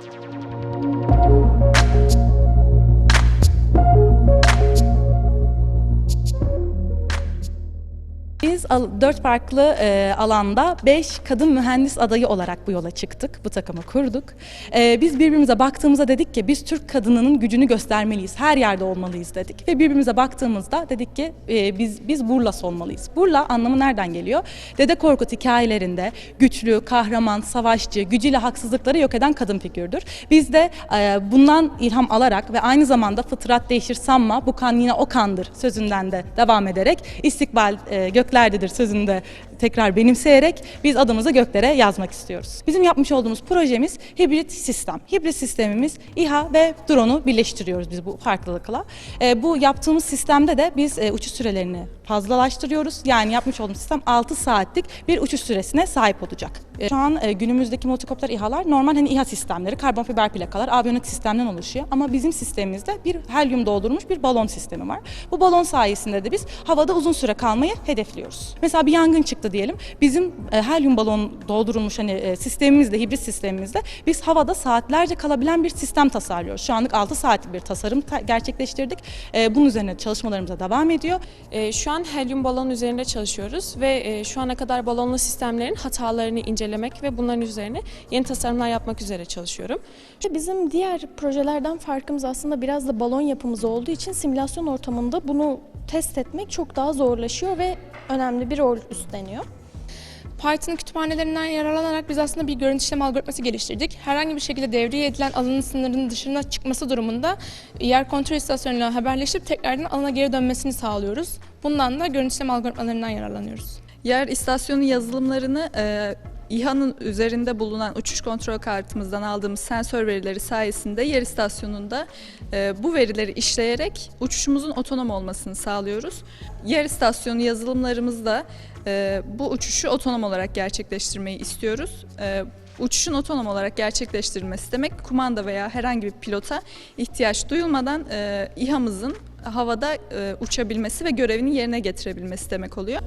Thank you. Biz dört farklı e, alanda beş kadın mühendis adayı olarak bu yola çıktık. Bu takımı kurduk. E, biz birbirimize baktığımızda dedik ki biz Türk kadınının gücünü göstermeliyiz. Her yerde olmalıyız dedik. Ve birbirimize baktığımızda dedik ki e, biz biz Burlas olmalıyız. Burla anlamı nereden geliyor? Dede Korkut hikayelerinde güçlü, kahraman, savaşçı, gücüyle haksızlıkları yok eden kadın figürdür. Biz de e, bundan ilham alarak ve aynı zamanda fıtrat değişir sanma bu kan yine o kandır sözünden de devam ederek istikbal e, göklerdedir sözünü de tekrar benimseyerek biz adımızı göklere yazmak istiyoruz. Bizim yapmış olduğumuz projemiz hibrit sistem. Hibrit sistemimiz İHA ve drone'u birleştiriyoruz biz bu farklılıkla. E, bu yaptığımız sistemde de biz e, uçuş sürelerini fazlalaştırıyoruz. Yani yapmış olduğumuz sistem 6 saatlik bir uçuş süresine sahip olacak. E, Şu an e, günümüzdeki multikopter İHA'lar normal hani İHA sistemleri, karbon fiber plakalar, aviyonik sistemden oluşuyor. Ama bizim sistemimizde bir helyum doldurmuş bir balon sistemi var. Bu balon sayesinde de biz havada uzun süre kalmayı hedefliyoruz. Mesela bir yangın çıktı diyelim. Bizim e, helyum balon doldurulmuş hani e, sistemimizde, hibrit sistemimizde biz havada saatlerce kalabilen bir sistem tasarlıyoruz. Şu anlık 6 saatlik bir tasarım ta- gerçekleştirdik. E, bunun üzerine çalışmalarımıza devam ediyor. Ee, Şu an helyum balon üzerinde çalışıyoruz ve e, şu ana kadar balonlu sistemlerin hatalarını incelemek ve bunların üzerine yeni tasarımlar yapmak üzere çalışıyorum. Bizim diğer projelerden farkımız aslında biraz da balon yapımız olduğu için simülasyon ortamında bunu test etmek çok daha zorlaşıyor ve önemli bir rol üstleniyor. Python kütüphanelerinden yararlanarak biz aslında bir görüntü işleme algoritması geliştirdik. Herhangi bir şekilde devreye edilen alanın sınırının dışına çıkması durumunda yer kontrol istasyonuyla haberleşip tekrardan alana geri dönmesini sağlıyoruz. Bundan da görüntü işleme algoritmalarından yararlanıyoruz. Yer istasyonu yazılımlarını e, İHA'nın üzerinde bulunan uçuş kontrol kartımızdan aldığımız sensör verileri sayesinde yer istasyonunda e, bu verileri işleyerek uçuşumuzun otonom olmasını sağlıyoruz. Yer istasyonu yazılımlarımızda e, bu uçuşu otonom olarak gerçekleştirmeyi istiyoruz. E, Uçuşun otonom olarak gerçekleştirilmesi demek kumanda veya herhangi bir pilota ihtiyaç duyulmadan e, İHA'mızın havada e, uçabilmesi ve görevini yerine getirebilmesi demek oluyor.